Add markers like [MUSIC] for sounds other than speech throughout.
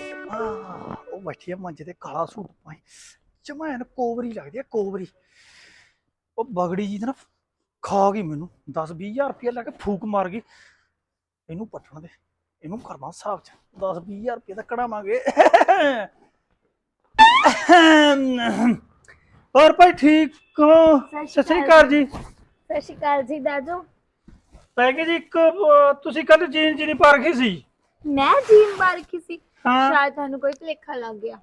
ਆ ਉਹ ਬੈਠੀ ਆ ਮੰਜੇ ਤੇ ਕਾਲਾ ਸੂਟ ਪਾਈ। ਜਮੈਨ ਕੋਵਰੀ ਲੱਗਦੀ ਆ ਕੋਵਰੀ। ਉਹ ਬਗੜੀ ਜੀ ਤੇ ਨਾ ਖਾ ਗਈ ਮੈਨੂੰ। 10 20000 ਰੁਪਏ ਲੈ ਕੇ ਫੂਕ ਮਾਰ ਗਈ। ਇਹਨੂੰ ਪੱਟਣ ਦੇ। ਇਹਨੂੰ ਕਰਨਾ ਹਿਸਾਬ ਚ। 10 20000 ਰੁਪਏ ਦਾ ਕਢਾਵਾਂਗੇ। ਹੋਰ ਭਾਈ ਠੀਕ ਹੋ? ਸਤਿ ਸ੍ਰੀ ਅਕਾਲ ਜੀ। ਸਤਿ ਸ਼੍ਰੀ ਅਕਾਲ ਜੀ ਦਾਦੂ। ਪੈ ਗਈ ਜੀ ਇੱਕ ਅਹ, ਤੁਸੀਂ ਕੱਲ ਜੀਨ ਜੀ ਨਹੀਂ ਗਈ ਸੀ? ਮੈਂ ਜੀਨ ਮਾਰ ਸੀ। ਹਾਂ। ਸ਼ਾਇਦ ਤੁਹਾਨੂੰ ਕੋਈ ਭੁਲੇਖਾ ਲੱਗ ਗਿਆ।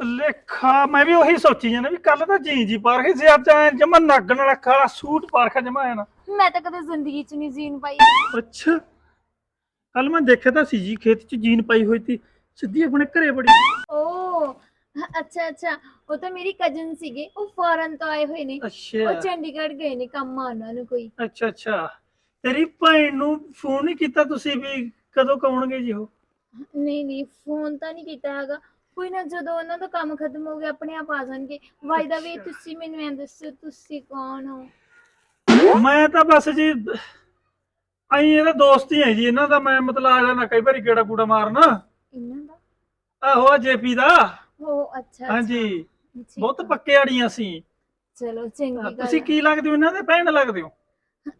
ਲੇਖਾ ਮੈਂ ਵੀ ਉਹੀ ਸੋਚੀ ਜਾਂਦਾ ਵੀ ਕੱਲ ਤਾਂ ਜੀਨ ਜੀ ਪਾਰ ਗਈ ਸੀ ਅੱਜ ਐ ਜਮਾ ਨੱਗਣ ਵਾਲਾ ਕਾਲਾ ਸੂਟ ਪਾਰਖਾ ਜਮਾ ਆਇਆ ਨਾ। ਮੈਂ ਤਾਂ ਕਦੇ ਜ਼ਿੰਦਗੀ 'ਚ ਨਹੀਂ ਜੀਨ ਪਾਈ। ਅੱਛਾ। ਕੱਲ ਮੈਂ ਦੇਖਿਆ ਤਾਂ ਸੀ ਜੀ ਖੇਤ 'ਚ ਜੀਨ ਪਾਈ ਹੋਈ ਸੀ ਸਿੱਧੀ ਆਪਣੇ ਘਰੇ ਬੜੀ ਓ ਅੱਛਾ ਅੱਛਾ। ਉਹ ਤਾਂ ਮੇਰੀ ਕਜ਼ਨ ਸੀਗੇ ਉਹ ਫੋਰਨ ਤੋਂ ਆਏ ਹੋਏ ਨੇ। ਉਹ ਅੱਛਾ ਚੰਡੀਗੜ੍ਹ ਗਏ ਨੇ ਕੰਮ ਆ ਉਹਨਾਂ ਨੂੰ ਕੋਈ। ਅੱਛਾ ਅੱਛਾ। ਤੇਰੀ ਭੈਣ ਨੂੰ ਫੋਨ ਨਹੀਂ ਕੀਤਾ ਤੁਸੀਂ ਵੀ ਕਦੋਂ ਕਹੋਣਗੇ ਜੀ ਉਹ? ਨਹੀਂ ਨਹੀਂ ਫੋਨ ਤਾਂ ਨਹੀਂ ਕੀਤਾ ਹੈਗਾ। ਕੋਈ ਨਾ ਜਦੋਂ ਉਹਨਾਂ ਦਾ ਕੰਮ ਖਤਮ ਹੋ ਗਿਆ ਆਪਣੇ ਆਪ ਆ ਜਾਣਗੇ। By the way. ਤੁਸੀਂ ਮੈਨੂੰ ਐਂ ਦੱਸੋ ਤੁਸੀਂ ਕੌਣ ਹੋ? ਮੈਂ ਤਾਂ ਬਸ ਜੀ ਆਈ ਇਹਦਾ ਦੋਸਤ ਹੀ ਹੈ ਜੀ ਇਹਨਾਂ ਦਾ ਮੈਂ ਮਤਲਬ ਆ ਜਾਣਾ ਕਈ ਵਾਰੀ ਗੇੜਾ ਗੂੜਾ ਮਾਰਨਾ। ਇਹਨਾਂ ਦਾ? ਆਹੋ ਜੇਪੀ ਦਾ। ਉਹ ਅੱਛਾ ਹਾਂਜੀ ਅੱਛਾ, ਬਹੁਤ। ਪੱਕੇ ਆੜੀਆਂ ਸੀ। ਚਲੋ ਚੰਗੀ ਗੱਲ ਤੁਸੀਂ। ਕੀ ਲੱਗਦੇ ਹੋ ਇਹਨਾਂ ਦੇ? ਭੈਣ ਲੱਗਦੇ ਹੋ?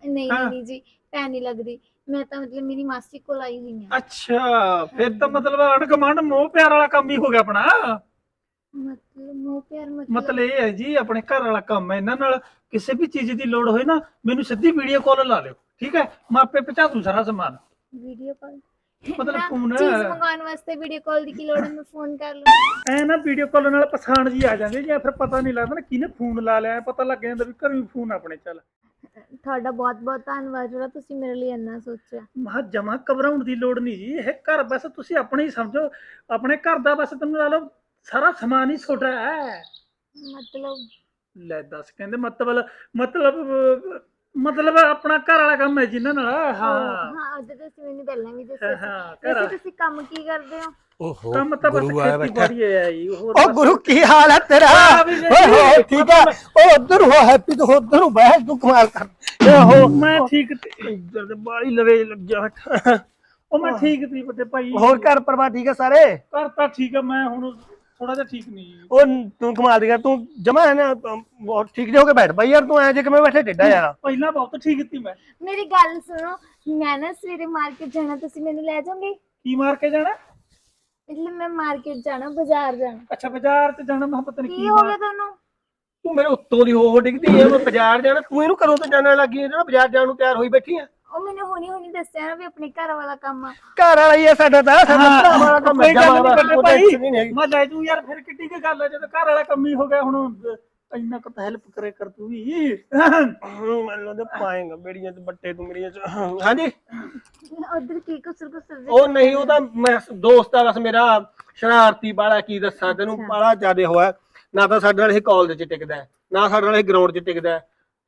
ਨਹੀਂ ਹਾਂ। ਨਹੀਂ ਜੀ ਭੈਣ ਨਹੀਂ ਲੱਗਦੀ। ਮੈਂ ਤਾਂ ਮਤਲਬ ਮੇਰੀ ਮਾਸੀ ਕੋਲ ਆਈ ਹੋਈ ਹਾਂ। ਅੱਛਾ ਫਿਰ ਤਾਂ ਮਤਲਬ ਅਣ ਕਮਾਂਡ ਮੋਹ ਪਿਆਰ ਵਾਲਾ ਕੰਮ ਹੀ ਹੋ ਗਿਆ ਆਪਣਾ। ਮਤਲਬ ਮੋਹ ਪਿਆਰ ਮਤਲਬ ਮਤਲਬ ਇਹ ਹੈ ਜੀ ਆਪਣੇ ਘਰ ਵਾਲਾ ਕੰਮ ਹੈ। ਇਹਨਾਂ ਨਾਲ ਕਿਸੇ ਵੀ ਚੀਜ਼ ਦੀ ਲੋੜ ਹੋਏ ਨਾ ਮੈਨੂੰ ਸਿੱਧੀ ਵੀਡੀਓ ਕਾਲ ਲਾ ਲਿਓ। ਠੀਕ ਹੈ? ਮੈਂ ਆਪੇ ਪਹੁੰਚਾ ਦੂੰ ਸਾਰਾ ਸਮਾਨ। ਵੀਡੀਓ ਕਾਲ ਮਤਲਬ phone- ਚੀਜ਼ ਮੰਗਵਾਉਣ ਵਾਸਤੇ ਵੀਡੀਓ ਕਾਲ ਦੀ ਕੀ ਲੋੜ ਹੈ? ਮੈਂ ਫੋਨ ਕਰ ਲਵਾਂ ਐ ਨਾ ਵੀਡੀਓ ਕਾਲ ਨਾਲ ਪਛਾਣ ਜੀ ਆ ਜਾਂਦੀ ਜਾਂ ਫਿਰ ਪਤਾ ਨਹੀਂ ਲੱਗਦਾ ਨਾ ਕਿਹਨੇ ਫੋਨ ਲਾ ਲਿਆ ਪਤਾ ਲੱਗ ਜਾਂਦਾ ਵੀ ਘਰੋਂ ਹੀ ਫੋਨ ਆਪਣੇ ਚੱਲ। ਤੁਹਾਡਾ ਬਹੁਤ ਬਹੁਤ ਧੰਨਵਾਦ ਜਿਹੜਾ ਤੁਸੀਂ ਮੇਰੇ ਲਈ ਇੰਨਾ ਸੋਚਿਆ। ਮਹਾ ਜਮਾ ਘਬਰਾਉਣ ਦੀ ਲੋੜ ਨਹੀਂ ਜੀ ਇਹ ਘਰ ਬਸ ਤੁਸੀਂ ਆਪਣੇ ਹੀ ਸਮਝੋ ਆਪਣੇ ਘਰ ਦਾ ਬਸ ਤੁਹਾਨੂੰ ਲਾ ਲਓ ਸਾਰਾ ਸਮਾਨ ਹੀ ਛੋਟਾ ਹੈ। ਮਤਲਬ ਲੈ ਦੱਸ ਕਹਿੰਦੇ ਮਤਲਬ ਮਤਲਬ ਮਤਲਬ ਆਪਣਾ ਘਰ ਵਾਲਾ ਕੰਮ ਹੈ ਜਿੰਨਾਂ ਨਾਲ ਹਾਂ। ਹਾਂ ਅੱਜ ਤੁਸੀਂ ਮੈਨੂੰ ਪਹਿਲਾਂ ਵੀ ਦੱਸਿਆ ਸੀ। ਹਾਂ ਘਰ ਵੈਸੇ ਤੁਸੀਂ ਕੰਮ ਕੀ ਕਰਦੇ ਹੋ? ਓਹੋ ਕੰਮ ਤਾਂ ਬਸ ਗੁਰੂ ਆਇਆ ਬੈਠਾ। ਖੇਤੀਬਾੜੀ ਹੈ ਜੀ ਹੋਰ ਓ ਗੁਰੂ ਕੀ ਹਾਲ ਹੈ ਤੇਰਾ? ਹਾਂ ਵੀ ਜੀ, ਓਏ ਹੋ ਠੀਕ ਹੈ। ਓ ਉਧਰ ਹੋ ਹੈਪੀ ਤੋਂ ਉਧਰ ਨੂੰ ਬਹਿ ਤੂੰ ਕਮਾਲ ਕਰ। ਓਹੋ ਮੈਂ ਠੀਕ ਤੇ ਬਾਲੀ ਲਵੇ ਲੱਗਿਆ ਬੈਠਾ ਉਹ ਮੈਂ ਠੀਕ ਸੀ ਵੱਡੇ ਭਾਈ। ਹੋਰ ਘਰ ਪਰਿਵਾਰ ਠੀਕ ਹੈ ਸਾਰੇ? ਘਰ ਤਾਂ ਠੀਕ ਹੈ ਮੈਂ ਹੁਣ ਥੋੜਾ ਜਿਹਾ ਠੀਕ ਨਹੀਂ ਉਹ ਤੂੰ ਕਮਾਲ ਦੀ ਕਰ ਤੂੰ ਜਮਾ ਹੈ ਨਾ ਅਮ, ਬਹੁਤ ਠੀਕ ਜਿਹੇ ਹੋ ਕੇ ਬੈਠ ਬਈ ਯਾਰ ਤੂੰ ਐ ਜੇ ਕਿਵੇਂ ਬੈਠੇ ਟੇਡਾ ਯਾਰ ਪਹਿਲਾਂ ਬਹੁਤ ਠੀਕ ਸੀ ਮੈਂ। ਮੇਰੀ ਗੱਲ ਸੁਣੋ ਮੈਂ ਨਾ ਸਵੇਰੇ ਮਾਰਕੀਟ ਜਾਣਾ ਤੁਸੀਂ ਮੈਨੂੰ ਲੈ ਜਾਓਗੇ? ਕੀ ਮਾਰ ਕੇ ਜਾਣਾ ਮਤਲਬ ਮੈਂ ਮਾਰਕੀਟ ਜਾਣਾ ਬਾਜ਼ਾਰ ਜਾਣਾ। ਅੱਛਾ ਬਾਜ਼ਾਰ ਚ ਜਾਣਾ ਮੈਂ ਪਤਾ ਨਹੀਂ ਕੀ ਕੀ ਹੋ ਗਿਆ ਤੁਹਾਨੂੰ? ਤੂੰ ਮੇਰੇ ਉੱਤੋਂ ਦੀ ਹੋ ਹੋ ਡਿੱਗਦੀ ਐ ਮੈਂ ਬਾਜ਼ਾਰ ਜਾਣਾ ਤੂੰ ਇਹਨੂੰ ਕਦੋਂ ਤੋਂ ਜਾਣ ਲੱਗੀ ਐ? ਜਿਹੜਾ ਬਾਜ਼ਾਰ ਜਾਣ ਨੂੰ ਤਿਆਰ ਹੋਈ ਬੈਠੀ ਆ। ਉਹ ਮੈਨੂੰ ਹੁਣੀ ਹੁਣੀ ਦੱਸਿਆ ਨਾ ਵੀ ਆਪਣੇ ਘਰ ਵਾਲਾ ਕੰਮ ਆ। ਘਰ ਵਾਲਾ ਹੀ ਐ ਸਾਡਾ ਤਾਂ ਸਾਡਾ ਭਰਾ ਵਾਲਾ ਕੰਮ ਕੋਈ ਗੱਲ ਭਾਈ। ਹੀ ਨਹੀਂ ਹੈਗੀ। ਮੈਂ ਲੈ ਜੂ ਯਾਰ ਫਿਰ ਕਿੱਡੀ ਕੀ ਗੱਲ ਹੈ ਜਦੋਂ ਘਰ ਵਾਲਾ ਕੰਮ ਹੀ ਹੋ ਗਿਆ ਹੁਣ ਇੰਨਾ ਕੁ ਤਾਂ ਹੈਲਪ ਕਰੇ ਕਰ ਤੂੰ ਵੀ। ਮੈਨੂੰ ਲੱਗਦਾ ਪਾਏਗਾ ਬੇੜੀਆਂ ਤੇ ਬੱਟੇ ਤੂੰ ਮੇਰੀਆਂ ਚ। ਹਾਂਜੀ। ਉਧਰ ਕੀ ਕੁਸਰ ਕੁਸਰ ਉਹ ਨਹੀਂ ਉਹ ਤਾਂ ਮੈਂ ਦੋਸਤ ਆ ਬਸ ਮੇਰਾ ਸ਼ਰਾਰਤੀ ਬਾਲਾ ਕੀ ਦੱਸਾਂ ਤੈਨੂੰ ਬਾਲਾ ਜ਼ਿਆਦੇ ਹੋਇਆ। ਨਾ ਤਾਂ ਸਾਡੇ ਨਾਲ ਇਹ ਕਾਲਜ 'ਚ ਟਿਕਦਾ ਨਾ ਸਾਡੇ ਨਾਲ ਇਹ ਗਰਾਊਂਡ 'ਚ ਟਿਕਦਾ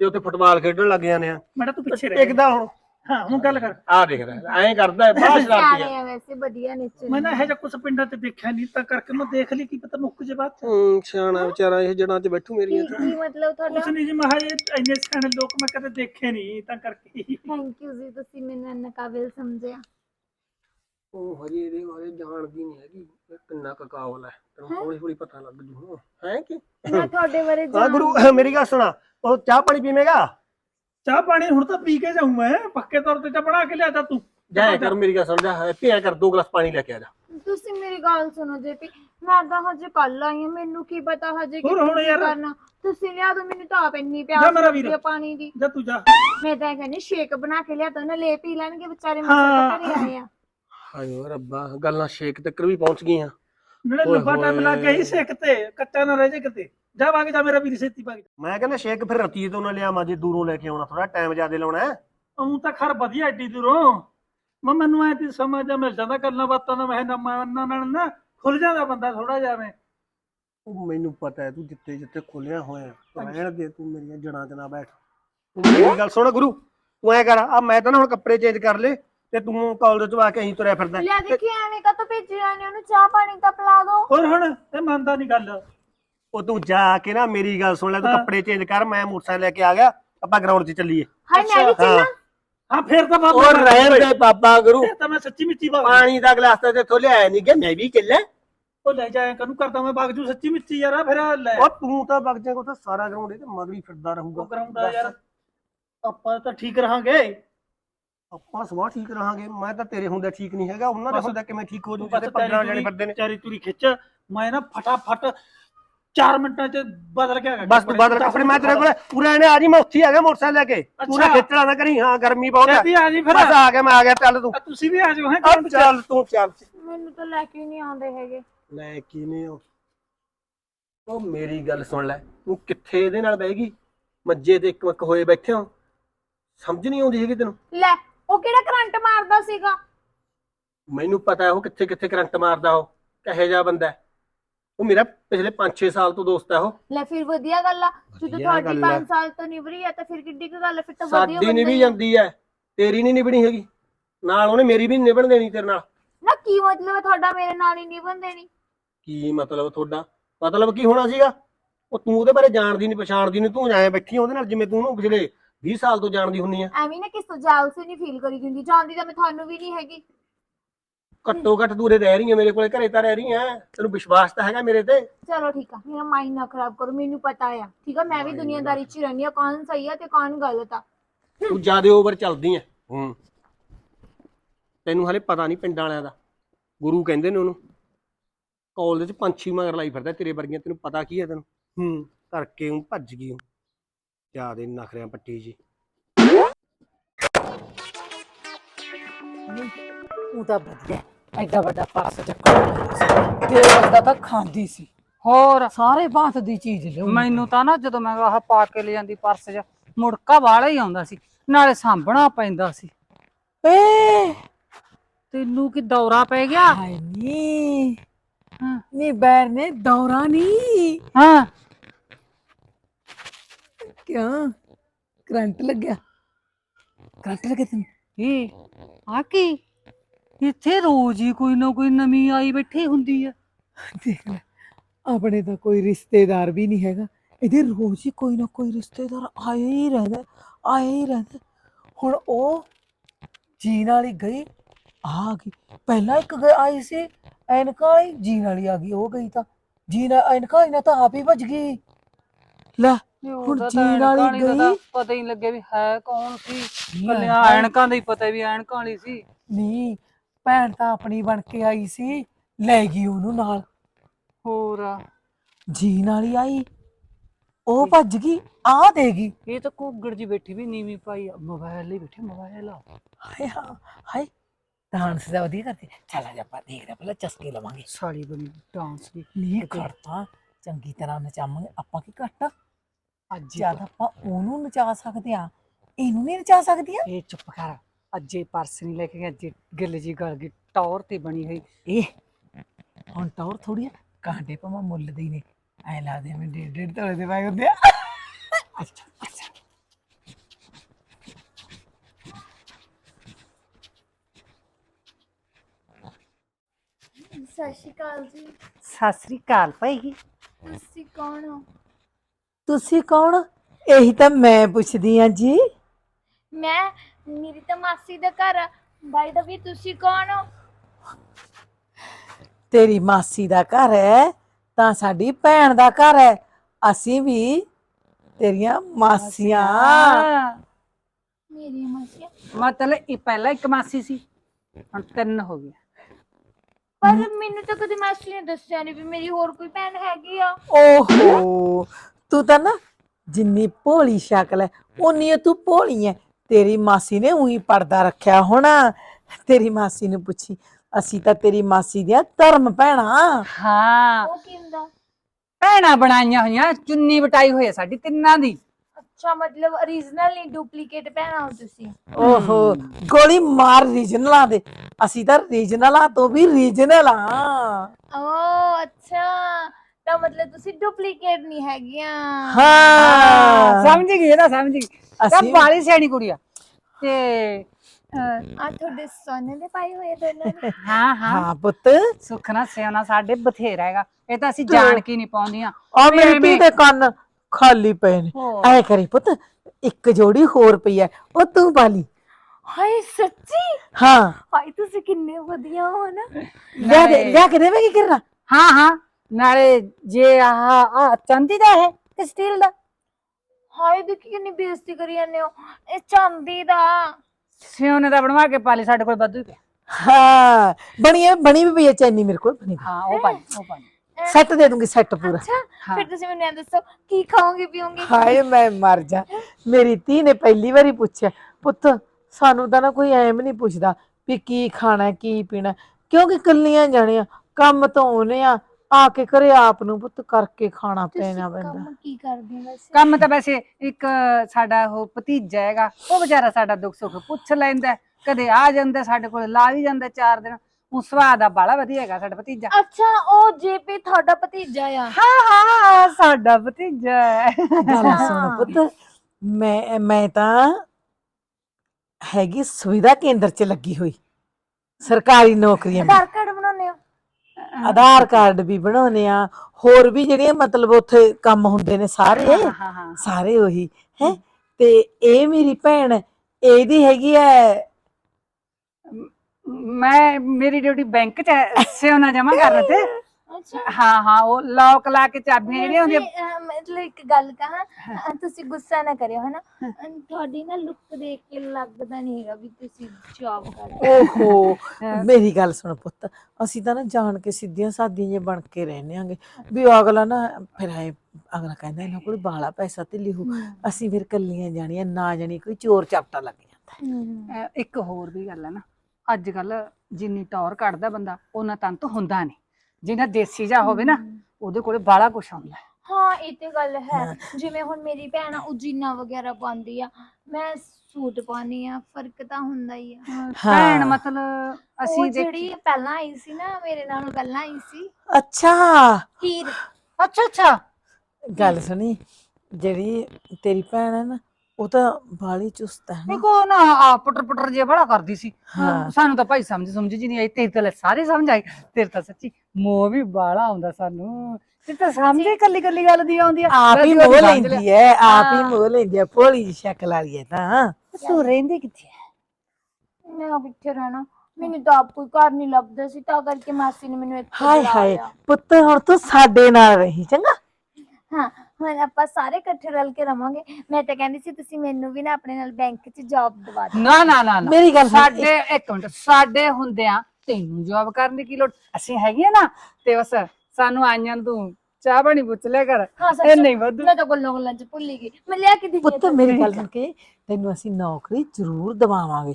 ਤੇ ਉੱਥੇ ਫੁੱਟਬਾਲ ਖੇਡਣ ਲੱਗ ਜਾਂਦੇ ਆ। ਮੈਡਾ ਤੂੰ ਪਿੱਛੇ ਰਹਿ ਟਿਕਦਾ ਹੁਣ। ਹਾਂ ਹੁਣ ਗੱਲ ਕਰ। ਆ ਦੇਖਦਾ ਐਂ ਕਰਦਾ ਹੈ ਬੜਾ ਸ਼ਰਾਰਤੀ ਸਿਆਣੇ ਆ ਆ ਵੈਸੇ ਵਧੀਆ ਨੇਚਰ ਮੈਂ ਨਾ ਇਹ ਜਿਹਾ ਕੁਝ ਪਿੰਡਾਂ 'ਚ ਦੇਖਿਆ ਨਹੀਂ ਤਾਂ ਕਰਕੇ ਮੈਂ ਦੇਖ ਲਈ ਕੀ ਪਤਾ ਮੁੱਕ ਜੇ ਬਾਅਦ 'ਚ। ਹੂੰ ਸਿਆਣਾ ਵਿਚਾਰਾ ਇਹ ਜੜਾਂ 'ਚ ਬੈਠੂ ਕੀ ਮੇਰੀਆਂ ਕੀ ਮਤਲਬ ਤੁਹਾਡਾ? ਕੁਛ ਨਹੀਂ ਜੀ ਮੈਂ ਕਿਹਾ ਇਹ ਇੰਨੇ ਸਿਆਣੇ ਲੋਕ ਮੈਂ ਕਦੇ ਦੇਖੇ ਨਹੀਂ ਤਾਂ ਕਰਕੇ। ਥੈਂਕ ਯੂ ਜੀ ਤੁਸੀਂ ਮੈਨੂੰ ਇੰਨਾ ਕਾਬਿਲ ਸਮਝਿਆ। ਉਹ ਹਜੇ ਇਹਦੇ ਬਾਰੇ ਜਾਣਦੀ ਨਹੀਂ ਹੈਗੀ ਇਹ ਕਿੰਨਾ ਕਕਾਵਲ ਹੈ ਤੈਨੂੰ ਹੌਲੀ ਹੌਲੀ ਪਤਾ ਲੱਗ ਜੂ। ਹੈ ਕਿ? ਮੈਂ ਤੁਹਾਡੇ ਬਾਰੇ ਹਾਂ ਗੁਰੂ ਮੇਰੀ ਗੱਲ ਸੁਣਾ ਉਹ ਚਾਹ ਪਾਣੀ ਪੀਵੇਂਗਾ? ਚਾਹ ਪਾਣੀ ਹੁਣ ਤਾਂ ਪੀ ਕੇ ਜਾਊਂ ਮੈਂ ਪੱਕੇ ਤੌਰ ਤੇ ਚਾਹ ਬਣਾ ਕੇ ਲਿਆਦਾ ਤੂੰ। ਜਾਇਆ ਕਰ ਮੇਰੀ ਗੱਲ ਸਮਝਾ ਹੈਪੀ ਐ ਕਰ ਦੋ ਗਲਾਸ ਪਾਣੀ ਲੈ ਕੇ ਆ ਜਾ। ਤੁਸੀਂ ਮੇਰੀ ਗੱਲ ਸੁਣੋ ਜੇਪੀ ਮੈਂ ਤਾਂ ਹਜੇ ਕੱਲ ਆਈ ਹਾਂ ਮੈਨੂੰ ਕੀ ਪਤਾ ਹਜੇ ਹੋਰ ਹੁਣ ਕੀ ਯਾਰ- ਕਰਨਾ। ਤੁਸੀਂ ਲਿਆ ਦੋ ਮੈਨੂੰ ਤਾਂ ਆਪ ਇੰਨੀ ਜਾ ਮੇਰਾ ਪਿਆਸ ਵੀਰ। ਲੱਗਦੀ ਆ ਪਾਣੀ ਦੀ। ਜਾ ਤੂੰ ਜਾ। ਮੈਂ ਤਾਂ ਕਹਿੰਦੀ ਸ਼ੇਕ ਬਣਾ ਕੇ ਲਿਆ ਦੋ ਨਾ ਲੈ ਪੀ ਲੈਣਗੇ ਵਿਚਾਰੇ। ਮਸੇ ਘਰੇ ਆਏ ਆ ਹਾਏ ਓ ਰੱਬਾ ਗੱਲਾਂ ਛੇਕ ਤੱਕ ਵੀ ਪਹੁੰਚ ਗਈਆਂ। ਨੜੇ ਓਏ ਲੰਬਾ ਟਾਈਮ ਲੱਗ ਗਿਆ ਸਿੱਖ ਤੇ ਕੱਚਾ ਨਾ ਰਹਿ ਜੇ ਕਿਤੇ। ਜਾ ਵਾਗ ਜਾ ਮੇਰਾ ਵੀਰ ਛੇਤੀ ਭਾਗ ਮੈਂ ਕਹਿੰਦਾ ਸ਼ੇਕ ਫਿਰ ਰਤੀਏ ਤੋਂ ਨਾ ਲਿਆ ਮਾਜੇ ਦੂਰੋਂ ਲੈ ਕੇ ਆਉਣਾ ਥੋੜਾ ਟਾਈਮ ਜ਼ਿਆਦਾ ਲਾਉਣਾ ਹੈ। ਉਹ ਤਾਂ ਖਰ ਵਧੀਆ ਏਡੀ ਦੂਰੋਂ। ਮੈਂ ਮੈਨੂੰ ਐ ਤੇ ਸਮਝ ਆ ਮਿਲ ਜਾਂਦਾ ਗੱਲਾਂ ਬਾਤਾਂ ਦਾ ਮੈਂ ਨਾ ਮੰਨਾਂ ਨਾਲ ਨਾ ਖੁੱਲ ਜਾਂਦਾ ਬੰਦਾ ਥੋੜਾ ਜਿਹਾ ਮੈਂ ਉਹ ਮੈਨੂੰ ਪਤਾ ਹੈ ਤੂੰ ਜਿੱਤੇ ਜਿੱਤੇ ਖੁੱਲਿਆ ਹੋਇਆ ਰਹਿਣ ਦੇ ਤੂੰ ਮੇਰੀਆਂ ਜੜਾਂ 'ਚ ਨਾ ਬੈਠ। ਤੂੰ ਮੇਰੀ ਗੱਲ ਸੁਣ ਗੁਰੂ ਤੂੰ ਐ ਕਰ ਆ ਮੈਂ ਤਾਂ ਨਾ ਹੁਣ ਕੱਪੜੇ ਚੇਂਜ ਕਰ ਲੇ ਤੇ ਤੂੰ ਕਾਲਜ ਤੋਂ ਆ ਕੇ ਅਸੀਂ ਤੁਰਿਆ ਫਿਰਦਾ। ਲਿਆ ਦੇਖੀ ਐਵੇਂ ਕਾ ਤਾਂ ਭੇਜਿਆ ਨੇ ਉਹਨੂੰ ਚਾਹ ਪਾਣੀ ਤਾਂ ਪਿਲਾ ਦੋ ਹੋਰ ਹੁਣ ਇਹ ਮੰਨਦਾ ਨਹੀਂ ਗੱਲ। ਉਹ ਤੂੰ ਜਾ ਕੇ ਨਾ ਮੇਰੀ ਗੱਲ ਸੁਣ ਲੈ ਤੂੰ। ਕੱਪੜੇ ਚੇਂਜ ਕਰ ਮੈਂ ਮੋਟਰਸਾਈਕਲ ਲੈ ਕੇ ਆ ਗਿਆ ਆਪਾਂ ਗਰਾਊਂਡ 'ਚ ਚੱਲੀਏ। ਹਾਏ ਮੈਂ ਵੀ ਹਾਂ। ਚੱਲਾਂ। ਹਾਂ। ਫੇਰ ਤਾਂ ਉਹ ਬਾਬਾ ਰਹਿਣ ਦੇ ਬਾਬਾ ਗੁਰੂ। ਫੇਰ ਤਾਂ ਮੈਂ ਸੱਚੀ ਮਿੱਚੀ ਬਾਗ ਪਾਣੀ ਦਾ ਗਲਾਸ ਤਾਂ ਇੱਥੋਂ ਲਿਆਇਆ ਨਹੀਂ ਕਿ ਮੈਂ ਵੀ ਕਿੱਲੇ ਉਹ ਲੈ ਜਾਇਆ ਕਨੂੰ ਕਰਦਾ ਮੈਂ ਬਾਗ ਜੂ ਸੱਚੀ ਮਿੱਚੀ ਯਾਰ ਫਿਰ ਲੈ। ਉਹ ਤੂੰ ਤਾਂ ਵਗ ਜਾਏਗਾ ਉੱਥੇ ਸਾਰਾ ਗਰਾਊਂਡ ਇਹ ਤੇ ਮਗਰੀ ਫਿਰਦਾ ਰਹੂਗਾ। ਉਹ ਕਰਾਉਂਦਾ ਯਾਰ। ਆਪਾਂ ਤਾਂ ਠੀਕ ਰਹਾਂਗੇ। ਆਪਾਂ ਸਵਾ ਠੀਕ ਰਹਾਂਗੇ ਮੈਂ ਤਾਂ ਤੇਰੇ ਹੁੰਦੇ ਠੀਕ ਨਹੀਂ ਹੈਗਾ ਉਹਨਾਂ ਦੇ ਬਸ- ਹੁੰਦਾ ਕਿਵੇਂ ਠੀਕ ਹੋ ਜੂ ਬਸ ਜਿੱਤੇ 15 ਜਣੇ ਫਿਰਦੇ ਨੇ। ਚਾਰੀ ਤੁਰੀ ਖਿੱਚ ਮੈਂ ਨਾ ਫਟਾਫਟ 4 ਮਿੰਟਾਂ ਚ ਬਦਲ ਕੇ ਆ ਗਿਆ ਬਸ ਤੂੰ ਬਦਲ ਕੱਪੜੇ ਮੈਂ ਤੇਰੇ ਕੋਲੇ ਪੂਰਾ ਇਹਨੇ ਆ ਜੀ ਮੈਂ ਉੱਥੇ ਹੀ ਆ ਗਿਆ ਮੋਟਰਸਾਈਕਲ ਲੈ ਕੇ। ਪੂਰਾ ਅੱਛਾ। ਖੇਚੜਾ ਨਾ ਕਰੀ ਹਾਂ ਗਰਮੀ ਬਹੁਤ ਹੈ ਛੇਤੀ ਆ ਜੀ ਫਿਰ। ਬਸ ਆ ਗਿਆ ਮੈਂ ਆ ਗਿਆ ਚੱਲ ਤੂੰ। ਤੁਸੀਂ ਵੀ ਆ ਜਾਓ ਹੈ ਚੱਲ ਤੂੰ ਚੱਲ। ਮੈਨੂੰ ਤਾਂ ਲੈ ਕੇ ਹੀ ਨਹੀਂ ਆਉਂਦੇ ਹੈਗੇ। ਲੈ ਕੀ ਨਹੀਂ ਉਹ ਉਹ ਮੇਰੀ ਗੱਲ ਸੁਣ ਲੈ ਤੂੰ ਕਿੱਥੇ ਇਹਦੇ ਨਾਲ ਬਹਿ ਗਈ? ਮੱਜੇ ਤੇ ਇੱਕ ਇੱਕ ਹੋਏ ਬੈਠੇ ਹੋ। ਸਮਝ ਨਹੀਂ ਆਉਂਦੀ ਹੈਗੀ ਤੈਨੂੰ। ਲੈ ਉਹ ਕਿਹੜਾ ਕਰੰਟ ਮਾਰਦਾ ਸੀਗਾ? ਮੈਨੂੰ ਪਤਾ ਹੈ ਉਹ ਕਿੱਥੇ ਕਿੱਥੇ ਕਰੰਟ ਮਾਰਦਾ ਉਹ ਕਹੇ ਜਾ ਬੰਦਾ ਹੈ। ਉਹ ਮੇਰਾ ਪਿਛਲੇ 5-6 ਸਾਲ ਤੋਂ ਦੋਸਤ ਹੈ ਉਹ। ਲੈ ਫਿਰ ਵਧੀਆ ਗੱਲ ਆ ਜਦੋਂ ਵਧੀਆ ਤੁਹਾਡੀ ਗੱਲ ਆ। 5 ਸਾਲ ਤੋਂ ਨਿਭਰੀ ਆ ਤਾਂ ਫਿਰ ਕਿੱਡੀ ਕੁ ਗੱਲ ਆ, ਫਿਰ ਤਾਂ ਵਧੀਆ ਸਾਡੀ ਬੰਦਾ ਨਿਭੀ ਹੀ ਆ। ਜਾਂਦੀ ਹੈ ਤੇਰੀ ਨਹੀਂ ਨਿਭਣੀ ਹੈਗੀ। ਨਾਲ ਉਹਨੇ ਮੇਰੀ ਵੀ ਨੀ ਨਿਭਣ ਦੇਣੀ ਤੇਰੇ ਨਾਲ। ਨਾ ਕੀ ਮਤਲਬ ਹੈ ਤੁਹਾਡਾ ਮੇਰੇ ਨਾਲ ਹੀ ਨਿਭਣ ਦੇਣੀ? ਕੀ ਮਤਲਬ ਤੁਹਾਡਾ? ਮਤਲਬ ਕੀ ਹੋਣਾ ਸੀਗਾ? ਉਹ ਤੂੰ ਉਹਦੇ ਬਾਰੇ ਜਾਣਦੀ ਨਹੀਂ ਪਛਾਣਦੀ ਨਹੀਂ ਤੂੰ ਐਂ ਬੈਠੀ ਆਂ ਉਹਦੇ ਨਾਲ ਜਿਵੇਂ ਤੂੰ ਉਹਨੂੰ ਪਿਛਲੇ 20 ਸਾਲ ਤੋਂ ਜਾਣਦੀ ਹੁੰਨੀ ਆ। ਐਵੇਂ ਨਾ ਕਿਸ ਤੋਂ ਜਾਲਸੀ ਨਹੀਂ ਫੀਲ ਕਰੀ ਹੁੰਦੀ ਜਾਂਦੀ ਤਾਂ ਮੈਂ ਤੁਹਾਨੂੰ ਵੀ ਨਹੀਂ ਹੈਗੀ। ਘੱਟੋ ਘੱਟ ਉਰੇ ਰਹਿ ਰਹੀ ਹੈ ਮੇਰੇ ਕੋਲੇ ਘਰੇ ਤਾਂ ਰਹਿ ਰਹੀ ਹੈ ਤੈਨੂੰ ਵਿਸ਼ਵਾਸ ਤਾਂ ਹੈਗਾ ਮੇਰੇ ਤੇ। ਚਲੋ ਠੀਕ ਆ ਮੇਰਾ ਮਾਈਂਡ ਨਾ ਖਰਾਬ ਕਰੋ ਮੈਨੂੰ ਪਤਾ ਆ। ਠੀਕ ਆ ਮੈਂ ਵੀ ਦੁਨੀਆਦਾਰੀ 'ਚ ਹੀ ਰਹਿੰਦੀ ਆ ਕੌਣ ਸਹੀ ਆ ਤੇ ਕੌਣ ਗਲਤ ਆ। ਤੂੰ ਜਿਆਦੇ ਓਵਰ ਚੱਲਦੀ ਐ ਹੂੰ। ਤੈਨੂੰ ਹਲੇ ਪਤਾ ਨਹੀਂ ਪਿੰਡਾਂ ਵਾਲਿਆਂ ਦਾ। ਗੁਰੂ ਕਹਿੰਦੇ ਨੇ ਉਹਨੂੰ। ਕਾਲਜ 'ਚ ਪੰਛੀ ਮਗਰ ਲਾਈ ਫਿਰਦਾ ਤੇਰੇ ਵਰਗੀਆਂ ਤੈਨੂੰ ਪਤਾ ਕੀ ਹੈ ਤੈਨੂੰ? ਹੂੰ ਕਰਕੇ ਹੂੰ ਭੱਜ ਗਈ ਹੂੰ ਜਿਆਦੇ ਨਖਰਿਆਂ ਪੱਟੀ ਜੀ। ਉਹ ਤਾਂ ਵਧੀਆ। ਐਡਾ ਵੱਡਾ ਪਾਸ ਚੱਕਰ ਤੇ ਉਹਦਾ ਤਾਂ ਖਾਂਦੀ ਸੀ। ਹੋਰ? ਸਾਰੇ ਬਾਤ ਦੀ ਚੀਜ਼ ਲਿਓ ਮੈਨੂੰ ਤਾਂ ਨਾ ਜਦੋਂ ਮੈਂ ਆਹ ਪਾ ਕੇ ਲੈ ਜਾਂਦੀ ਪਰਸ 'ਚ ਮੁੜਕਾ ਵਾਲਾ ਹੀ ਆਉਂਦਾ ਸੀ। ਨਾਲੇ ਸਾਂਭਣਾ ਪੈਂਦਾ ਸੀ। ਏ! ਤੈਨੂੰ ਕੀ ਦੌਰਾ ਪੈ ਗਿਆ? ਹਾਏ ਨੀ। ਹਾਂ। ਨੀ ਬੈਰ ਨੇ ਦੌਰਾ ਨਹੀਂ ਹਾਂ। ਕਿਉਂ? ਕਰੰਟ ਲੱਗਿਆ। ਕਰੰਟ ਲੱਗਿਆ ਤੈਨੂੰ। ਇਹ ਆ ਕੀ? ਇੱਥੇ ਰੋਜ਼ ਹੀ ਕੋਈ ਨਾ ਕੋਈ ਨਵੀਂ ਆਈ ਬੈਠੀ ਹੁੰਦੀ ਆ। ਦੇਖ ਲੈ ਆਪਣੇ ਤਾਂ ਕੋਈ ਰਿਸ਼ਤੇਦਾਰ ਵੀ ਨਹੀਂ ਹੈਗਾ। ਇਹਦੇ ਰੋਜ਼ ਹੀ ਕੋਈ ਨਾ ਕੋਈ ਰਿਸ਼ਤੇਦਾਰ ਆਇਆ ਹੀ ਰਹਿੰਦਾ ਆਇਆ ਹੀ ਰਹਿੰਦਾ। ਹੁਣ ਉਹ ਜੀਨ ਵਾਲੀ ਗਈ ਆ ਗਈ। ਪਹਿਲਾਂ ਇੱਕ ਗ- ਆਈ ਸੀ ਐਨਕਾਂ ਵਾਲੀ ਜੀਨ ਵਾਲੀ ਆ ਗਈ ਉਹ ਗਈ ਤਾਂ। ਜੀਨ ਐਨਕਾਂ ਨਾਲ ਤਾਂ ਆਪ ਹੀ ਭੱਜ ਗਈ। ਲੈ ਹੁਣ ਜੀਣ ਵਾਲੀ ਗਈ। ਪਤਾ ਹੀ ਨੀ ਲੱਗਿਆ ਵੀ ਹੈ ਕੌਣ ਸੀ। ਨਹੀਂ ਕੱਲਿਆਂ ਐਨਕਾਂ ਦਾ ਹੀ ਪਤਾ ਵੀ ਐਨਕਾਂ ਵਾਲੀ ਸੀ। ਨਹੀਂ ਭੈਣ ਤਾਂ ਆਪਣੀ ਬਣ ਕੇ ਆਈ ਸੀ ਲੈ ਗਈ ਉਹਨੂੰ ਨਾਲ। ਹੋਰ? ਜੀਨ ਵਾਲੀ ਆਈ। ਉਹ ਭੱਜ ਗਈ ਆ ਦੇਗੀ ਇਹ ਤਾਂ ਕੁੱਗੜ ਜੀ ਬੈਠੀ ਵੀ ਨੀਵੀਂ ਪਾਈ ਆ ਮੋਬਾਈਲ ਲਈ ਬੈਠੀ ਮੋਬਾਈਲ ਆ। ਹਾਏ ਹਾਂ ਹਾਏ ਡਾਂਸ ਦਾ ਵਧੀਆ ਕਰਦੇ। ਚੱਲ ਆ ਜਾ ਆਪਾਂ ਦੇਖਦੇ ਹਾਂ, ਪਹਿਲਾਂ ਚਸਕੇ ਲਵਾਂਗੇ। ਸਾਲੀ ਬਣੀ ਡਾਂਸ ਦੀ। ਨੀ। ਖੜਤਾ ਚੰਗੀ ਤਰ੍ਹਾਂ ਨਚਾਵਾਂਗੇ। ਆਪਾਂ ਕੀ ਘੱਟ ਅੱਜ ਹੀ ਜਦ ਆਪਾਂ ਉਹਨੂੰ ਨਚਾ ਸਕਦੇ ਆ ਇਹਨੂੰ ਨਹੀਂ ਨਚਾ ਸਕਦੀਆਂ? ਇਹ ਚੁੱਪ ਕਰ। ਅੱਜੇ ਪਰਸ ਨਹੀਂ ਲੈ ਕੇ ਗਿਆ ਅੱਜੇ ਗਿੱਲ ਜੀ ਗਲ ਗਈ ਟੌਰ ਤੇ ਬਣੀ ਹੋਈ। ਇਹ ਹੁਣ ਟੌਰ ਥੋੜੀ ਆ ਕਾਂਡੇ ਪਮਾ ਮੁੱਲ ਦੇ ਹੀ ਨੇ। ਐ ਲੱਗਦੇ ਮੈਂ ਡੇਢ ਡੇਢ ਤੋਲੇ ਦੇ ਪਾਏ ਹੁੰਦੇ ਆ। ਅੱਛਾ ਅੱਛਾ। ਸਤਿ ਸ਼੍ਰੀ ਅਕਾਲ ਜੀ। ਸਤਿ ਸ੍ਰੀ ਅਕਾਲ ਭਾਈ ਤੁਸੀਂ ਕੌਣ ਹੋ? ਤੁਸੀਂ ਕੌਣ? ਇਹੀ ਤਾਂ ਮੈਂ ਪੁੱਛਦੀ ਆ ਜੀ। ਮੈਂ ਮੇਰੀ ਤਾਂ ਮਾਸੀ ਦਾ ਘਰ ਆ। ਬਾਈ ਦਾ ਵੀ ਤੁਸੀਂ ਕੌਣ ਹੋ? ਤੇਰੀ ਮਾਸੀ ਦਾ ਘਰ ਹੈ ਤਾਂ ਸਾਡੀ ਭੈਣ ਦਾ ਘਰ ਹੈ ਅਸੀਂ ਵੀ ਤੇਰੀਆਂ ਮਾਸੀਆਂ। ਮੇਰੀ ਮਾਸੀ ਮਤਲਬ ਇਹ ਪਹਿਲਾਂ ਇੱਕ ਮਾਸੀ ਸੀ ਹੁਣ ਤਿੰਨ ਹੋ ਗਿਆ ਪਰ ਮੈਨੂੰ ਤਾਂ ਕਦੇ ਮਾਸੀ ਨੇ ਦੱਸਿਆ ਨਹੀਂ ਵੀ ਮੇਰੀ ਹੋਰ ਕੋਈ ਭੈਣ ਹੈਗੀ ਆ। ਓਹੋ ਤੂੰ ਤਾਂ ਨਾ ਜਿੰਨੀ ਭੋਲੀ ਸ਼ਕਲ ਹੈ ਉਨੀ ਓ ਤੂੰ ਭੋਲੀ ਹੈ ਤੇਰੀ ਮਾਸੀ ਨੇ ਉਹੀ ਪਰਦਾ ਰੱਖਿਆ ਹੋਣਾ। ਤੇਰੀ ਮਾਸੀ ਨੂੰ ਪੁੱਛੀ ਅਸੀਂ ਤਾਂ ਤੇਰੀ ਮਾਸੀ ਦੀਆਂ ਧਰਮ ਭੈਣਾਂ। ਹਾਂ। ਉਹ ਕੀ ਹੁੰਦਾ ਭੈਣਾਂ ਬਣਾਈਆਂ ਹੋਈਆਂ ਚੁੰਨੀ ਵਟਾਈ ਹੋਈ ਆ ਸਾਡੀ ਤਿੰਨਾਂ ਦੀ। ਅੱਛਾ ਮਤਲਬ origignal ਨਹੀਂ ਡੁਪਲੀਕੇਟ ਭੈਣਾਂ ਹੋ ਤੁਸੀਂ। ਓਹੋ ਗੋਲੀ ਮਾਰ ਰੀਜਨਲਾਂ ਦੇ। ਅਸੀਂ ਤਾਂ ਰੀਜਨਲਾਂ ਤੋਂ ਵੀ ਰੀਜਨਲ ਆ। ਓ ਅੱਛਾ। ਤਾਂ ਮਤਲਬ ਤੁਸੀਂ ਡੁਪਲੀਕੇਟ ਨਹੀਂ ਹੈਗੀਆਂ। ਹਾਂ। ਸਮਝ ਗਈ ਤਾਂ ਸਮਝ ਗਈ। ਅਸੀਂ ਬਾਲੀ ਸਿਆਣੀ ਕੁੜੀ ਆ। ਤੇ ਆ ਤੁਹਾਡੇ ਸੋਨੇ ਦੇ ਪਾਈ ਹੋਏ ਦੋਨਾਂ ਨੇ [LAUGHS] ਹਾਂ ਹਾਂ। ਹਾਂ ਪੁੱਤ। ਸੁੱਖ ਸਿਆਣਾ ਸਾਡੇ ਬਥੇਰਾ ਹੈਗਾ। ਇਹ ਤਾਂ ਅਸੀਂ ਜਾਣ ਕੇ ਨਹੀਂ ਪਾਉਂਦੀਆਂ। ਆ ਮੇਰੀ ਧੀ ਦੇ ਕੰਨ ਖਾਲੀ ਪਏ ਨੇ। ਐ ਕਰੀ ਪੁੱਤ ਇੱਕ ਜੋੜੀ ਹੋਰ ਪਈ ਐ ਉਹ ਤੂੰ ਪਾਲੀ ਹਾਏ ਸੱਚੀ? ਹਾਂ। ਹਾਏ ਤੁਸੀਂ ਕਿੰਨੇ ਵਧੀਆ ਹੋ ਨਾ। ਕੇ ਲਿਆ ਕੇ ਦੇਵੇਂਗੀ ਕਿਰਨਾ? ਹਾਂ ਹਾਂ। ਨਾਲੇ ਜੇ ਆਹ ਆ ਚਾਂਦੀ ਦਾ ਹੈ ਕਿ ਸਟੀਲ ਦਾ? ਹਾਏ ਦੇਖੀ ਕਿੰਨੀ ਬੇਇੱਜ਼ਤੀ ਕਰੀ ਜਾਂਦੇ ਹੋ ਇਹ ਚਾਂਦੀ ਦਾ। ਸਿਉਨੇ ਦਾ ਬਣਵਾ ਕੇ ਪਾ ਲਈ ਸਾਡੇ ਕੋਲ ਵਾਧੂ ਹੀ ਪਿਆ। ਹਾਂ ਬਣੀ ਹੈ ਬਣੀ ਵੀ ਪਈ ਹੈ ਚੈਨੀ ਮੇਰੇ ਕੋਲ ਬਣੀ ਹਾਂ ਉਹ ਪਾ ਲਈ, ਉਹ ਪਾ ਲਈ। ਸੈੱਟ ਦੇ ਦੂੰਗੀ ਸੈੱਟ ਪੂਰਾ। ਅੱਛਾ। ਫਿਰ ਤੁਸੀਂ ਮੈਨੂੰ ਇਹ ਦੱਸੋ ਕੀ ਖਾਓਗੇ ਪੀਓਗੇ? ਹਾਏ ਮੈਂ ਮਰ ਜਾ। ਮੇਰੀ ਧੀ ਨੇ ਪਹਿਲੀ ਵਾਰੀ ਪੁੱਛਿਆ ਪੁੱਤ ਸਾਨੂੰ ਤਾਂ ਨਾ ਕੋਈ ਐਮ ਨਹੀਂ ਪੁੱਛਦਾ ਵੀ ਕੀ ਖਾਣਾ ਹੈ, ਕੀ ਪੀਣਾ। ਹੈ। ਕਿਉਂਕਿ ਕੱਲੀਆਂ ਜਾਣੀਆਂ ਕੰਮ ਤੋਂ ਆਉਨੇ ਆ ਆ ਕੇ ਘਰੇ ਆਪ ਨੂੰ ਪੁੱਤ ਕਰਕੇ ਖਾਣਾ ਪੈਣਾ ਪੈਂਦਾ। ਕੰਮ ਕੀ ਕਰਦੇ ਹੋ ਵੈਸੇ? ਕੰਮ ਤਾਂ ਵੈਸੇ ਇੱਕ ਸਾਡਾ ਉਹ ਭਤੀਜਾ ਹੈਗਾ ਉਹ ਵਿਚਾਰਾ ਸਾਡਾ ਦੁੱਖ ਸੁੱਖ ਪੁੱਛ ਲੈਂਦਾ ਹੈ। ਕਦੇ ਆ ਜਾਂਦਾ ਸਾਡੇ ਕੋਲ ਲਾ ਵੀ ਜਾਂਦਾ ਚਾਰ ਦਿਨ। ਉਹ ਸੁਭਾਅ ਦਾ ਬਾਲਾ ਵਧੀਆ ਹੈਗਾ ਸਾਡਾ ਭਤੀਜਾ। ਅੱਛਾ ਉਹ ਜੇਪੀ ਤੁਹਾਡਾ ਭਤੀਜਾ ਆ? ਹਾਂ ਹਾਂ ਸਾਡਾ ਭਤੀਜਾ ਹੈ। ਗੱਲ ਸੁਣ ਪੁੱਤ ਮੈਂ ਮੈਂ ਤਾਂ ਹੈਗੀ ਸੁਵਿਧਾ ਕੇਂਦਰ 'ਚ ਲੱਗੀ ਹੋਈ। ਸਰਕਾਰੀ ਨੌਕਰੀਆਂ ਆਧਾਰ ਕਾਰਡ ਬਣਾਉਂਦੇ ਹੋ ਆਧਾਰ ਕਾਰਡ ਵੀ ਬਣਾਉਨੇ ਆ ਹੋਰ ਵੀ ਜਿਹੜੀਆਂ ਮਤਲਬ ਉੱਥੇ ਕੰਮ ਹੁੰਦੇ ਨੇ ਸਾਰੇ ਸਾਰੇ ਉਹੀ ਹੈ? ਤੇ ਇਹ ਮੇਰੀ ਭੈਣ ਇਹਦੀ ਹੈਗੀ ਹੈ ਮੈਂ ਮੇਰੀ ਡਿਊਟੀ ਬੈਂਕ ਚ ਹੈ, ਸਿਉਨਾ ਜਮਾ ਕਰਨ ਤੇ। ਅੱਛਾ। ਹਾਂ ਹਾਂ ਉਹ ਲੌਕ ਲਾ ਕੇ ਚਾਬੀਆਂ ਜਿਹੜੀਆਂ ਹੁੰਦੀਆਂ ਵੈਸੇ, ਅਹ, ਮਤਲਬ ਇੱਕ ਗੱਲ ਕਹਾਂ ਤੁਸੀਂ ਗੁੱਸਾ ਨਾ ਕਰਿਓ ਹਨਾ? ਅਹ, ਤੁਹਾਡੀ ਨਾ ਲੁੱਕ ਦੇਖ ਕੇ ਲੱਗਦਾ ਨਹੀਂ ਹੈਗਾ ਵੀ ਤੁਸੀਂ ਜੌਬ ਕਰਦੇ ਓਹੋ ਮੇਰੀ ਗੱਲ ਸੁਣ ਪੁੱਤ ਅਸੀਂ ਤਾਂ ਨਾ ਜਾਣ ਕੇ ਸਿੱਧੀਆਂ ਸਾਦੀਆਂ ਜੇ ਬਣ ਕੇ ਰਹਿੰਦੇ ਆਂਗੇ ਵੀ ਅਗਲਾ ਨਾ ਫਿਰ ਐ ਅਗਲਾ ਕਹਿੰਦਾ ਇਹਨਾਂ ਕੋਲ ਬਾਲਾ ਪੈਸਾ ਤੇ ਲਿਹੂ। ਅਸੀਂ ਫਿਰ ਕੱਲੀਆਂ ਜਾਣੀਆਂ ਨਾ ਜਾਣੀ ਕੋਈ ਚੋਰ ਚਾਪਟਾ ਲੱਗ ਜਾਂਦਾ। ਹਮ, ਅਹ ਇੱਕ ਹੋਰ ਵੀ ਗੱਲ ਹੈ ਨਾ ਅੱਜ ਕੱਲ ਜਿੰਨੀ ਟੌਰ ਕੱਢਦਾ ਬੰਦਾ ਉਹਨਾਂ ਤੰਤ ਹੁੰਦਾ ਨਹੀਂ ਜਿਹਨਾਂ ਦੇਸੀ ਜਾ ਹੋਵੇ ਨਾ ਉਹਦੇ ਕੋਲੇ ਬਾਲਾ ਕੁਛ ਹੁੰਦਾ ਹੈ। ਹਾਂ ਇਹ ਤੇ ਗੱਲ ਹੈ। ਜਿਵੇਂ ਹੁਣ ਮੇਰੀ ਭੈਣ ਆ ਉਹ ਜੀਨਾ ਵਗੈਰਾ ਪਾਉਂਦੀ ਆ। ਮੈਂ ਸੂਟ ਪਾਉਣੀ ਆ ਫ਼ਰਕ ਤਾਂ ਹੁੰਦਾ ਹੀ ਆ। ਭੈਣ। ਮਤਲਬ ਉਹ ਅਸੀਂ ਜਿਹੜੀ ਪਹਿਲਾਂ ਆਈ ਸੀ ਨਾ ਮੇਰੇ ਨਾਲ ਪਹਿਲਾਂ ਆਈ ਸੀ। ਅੱਛਾ। ਹੀਰ। ਅੱਛਾ ਅੱਛਾ। ਗੱਲ ਸੁਣੀ। ਜਿਹੜੀ ਤੇਰੀ ਭੈਣ ਹੈ ਨਾ ਉਹ ਤਾਂ ਬਾਲੀ ਚੁਸਤ ਹੈ ਨਾ। ਕੋ ਨਾ ਆ ਪਟਰ ਪਟਰ ਜੇ ਬੜਾ ਕਰਦੀ ਸੀ। ਹਾਂ। ਸਾਨੂੰ ਤਾਂ ਭਾਈ ਸਮਝ ਸਮਝ ਜੀ ਨਹੀਂ ਆਈ। ਤੇਰੀ ਤਾਂ ਲੈ ਸਾਰੇ ਸਮਝ ਆਈ ਤੇਰੇ ਤਾਂ ਸੱਚੀ ਮੋਹ ਵੀ ਬਾਲਾ ਆਉਂਦਾ ਸਾਨੂੰ। ਤੇ ਤਾਂ ਸਮਝੇ ਕੱਲੀ ਕੱਲੀ ਗੱਲ ਦੀ ਆਉਂਦੀ ਆ। ਆਪ ਹੀ ਮੋਹ ਲੈਂਦੀ ਹੈ ਆਪ ਹੀ। ਮੋਹ ਲੈਂਦੀ ਹੈ ਭੋਲੀ ਜਿਹੀ ਸ਼ਕਲ ਵਾਲੀ ਹੈ ਤਾਂ। ਤੂੰ ਰਹਿੰਦੀ ਕਿੱਥੇ ਹੈ ਮੈਂ ਕਿੱਥੇ ਰਹਿਣਾ। ਮੈਨੂੰ ਤਾਂ ਆਪ ਕੋਈ ਘਰ ਨਹੀਂ ਲੱਭਦਾ ਸੀ ਤਾਂ ਕਰਕੇ ਮਾਸੀ ਨੇ ਮੈਨੂੰ ਇੱਥੇ ਹਾਏ ਹਾਏ ਪੁੱਤ ਹੁਣ ਤੂੰ ਸਾਡੇ ਨਾਲ ਰਹੀ ਚੰਗਾ। ਹਾਂ ਹੁਣ ਆਪਾਂ ਸਾਰੇ ਇਕੱਠੇ ਰਲ ਕੇ ਰਵਾਂਗੇ। ਮੈਂ ਤਾਂ ਕਹਿੰਦੀ ਸੀ ਤੁਸੀਂ ਮੈਨੂੰ ਵੀ ਨਾ ਆਪਣੇ ਨਾਲ ਬੈਂਕ 'ਚ ਜੌਬ ਦਵਾ ਦਿਓ। ਨਾ ਨਾ ਨਾ ਨਾ। ਮੇਰੀ ਗੱਲ ਸੁਣ, ਸਾਡੇ ਇੱਕ ਮਿੰਟ। ਸਾਡੇ ਹੁੰਦਿਆਂ ਤੈਨੂੰ ਜੌਬ ਕਰਨ ਦੀ ਕੀ ਲੋੜ? ਅਸੀਂ ਹੈਗੀਆਂ ਨਾ ਤੇ ਬਸ ਸਾਨੂੰ ਆਈਆਂ ਨੂੰ ਤੂੰ ਚਾਹ ਪਾਣੀ ਪੁੱਛ ਲਿਆ ਕਰ। ਹਾਂ ਇਹ ਨਹੀਂ ਵਾਧੂ। ਮੈਂ ਤਾਂ ਗੱਲਾਂ ਗੱਲਾਂ 'ਚ ਭੁੱਲ ਹੀ ਗਈ। ਮੈਂ ਲਿਆ ਕੇ ਦਿੱਤੀ ਪੁੱਤ ਮੇਰੀ ਗੱਲ ਸੁਣ ਕੇ ਤੈਨੂੰ ਅਸੀਂ ਨੌਕਰੀ ਜ਼ਰੂਰ ਦਵਾਵਾਂਗੇ।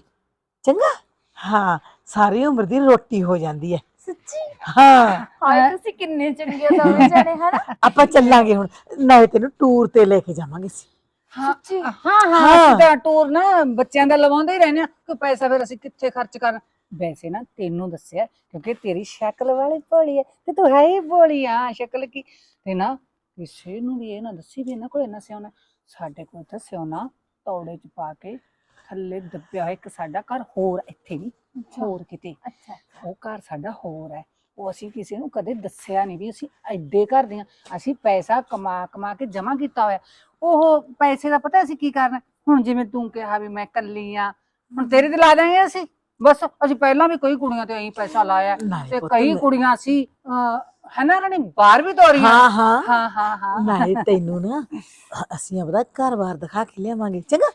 ਚੰਗਾ? ਹਾਂ ਸਾਰੀ ਉਮਰ ਦੀ ਰੋਟੀ ਹੋ ਜਾਂਦੀ ਹੈ। ਸੱਚੀ? ਹਾਂ। ਹਾਏ ਤੁਸੀਂ ਕਿੰਨੇ ਚੰਗੇ ਹੋ ਦੋਵੇਂ ਜਣੇ ਹਨਾ? ਆਪਾਂ ਚੱਲਾਂਗੇ ਹੁਣ। ਨਾਲੇ ਤੈਨੂੰ ਟੂਰ ਤੇ ਲੈ ਕੇ ਜਾਵਾਂਗੇ ਅਸੀਂ। ਹਾਂ ਸੱਚੀ? ਹਾਂ ਹਾਂ। ਅਸੀਂ ਤਾਂ ਟੂਰ ਨਾ ਬੱਚਿਆਂ ਦਾ ਲਵਾਉਂਦੇ ਹੀ ਰਹਿੰਦੇ ਆ ਕਿ ਪੈਸਾ ਫਿਰ ਅਸੀਂ ਕਿੱਥੇ ਖਰਚ ਕਰਨ ਵੈਸੇ ਨਾ ਤੈਨੂੰ ਦੱਸਿਆ ਕਿਉਂਕਿ ਤੇਰੀ ਸ਼ਕਲ ਵਾਲੀ ਭੋਲੀ ਹੈ ਤੇ ਤੂੰ ਹੈ ਹੀ ਭੋਲੀ ਆ ਸ਼ਕਲ ਕੀ। ਤੇ ਨਾ ਕਿਸੇ ਨੂੰ ਵੀ ਇਹ ਨਾ ਦੱਸੀ ਵੀ ਇਹਨਾਂ ਕੋਲ ਇੰਨਾ ਸਿਉਣਾ। ਸਾਡੇ ਕੋਲ ਤਾਂ ਸਿਉਣਾ ਤੌੜੇ ਚ ਪਾ ਕੇ ਥੱਲੇ ਦੱਬਿਆ ਹੋਇਆ ਇੱਕ ਸਾਡਾ ਘਰ ਹੋਰ ਇੱਥੇ ਨਹੀਂ ਹੋਰ ਕਿਤੇ। ਅੱਛਾ ਉਹ ਘਰ ਸਾਡਾ ਹੋਰ ਹੈ। ਉਹ ਅਸੀਂ ਕਿਸੇ ਨੂੰ ਕਦੇ ਦੱਸਿਆ ਨਹੀਂ ਵੀ ਅਸੀਂ ਐਡੇ ਘਰ ਦੇ ਹਾਂ। ਅਸੀਂ ਪੈਸਾ ਕਮਾ ਕਮਾ ਕੇ ਜਮਾ ਕੀਤਾ ਹੋਇਆ। ਉਹ ਪੈਸੇ ਦਾ ਪਤਾ ਅਸੀਂ ਕੀ ਕਰਨਾ? ਹੁਣ ਜਿਵੇਂ ਤੂੰ ਕਿਹਾ ਵੀ ਮੈਂ ਕੱਲੀ ਆ ਹੁਣ ਤੇਰੇ ਤੇ ਲਾ ਦਾਂਗੇ ਅਸੀਂ। ਬਸ ਅਸੀਂ ਪਹਿਲਾਂ ਵੀ ਕਈ ਕੁੜੀਆਂ ਤੇ ਐਂ ਪੈਸਾ ਲਾਇਆ। ਤੇ ਕਈ ਕੁੜੀਆਂ ਸੀ ਹੈ ਨਾ ਰਾਣੀ? ਬਾਹਰ ਵੀ ਤੋਰੀਆਂ। ਹਾਂ ਹਾਂ। ਹਾਂ ਹਾਂ ਹਾਂ। ਨਾਲੇ ਤੈਨੂੰ ਨਾ ਅਸੀਂ ਆਪਦਾ ਘਰ-ਬਾਰ ਦਿਖਾ ਕੇ ਲਿਆਵਾਂਗੇ। ਚੰਗਾ।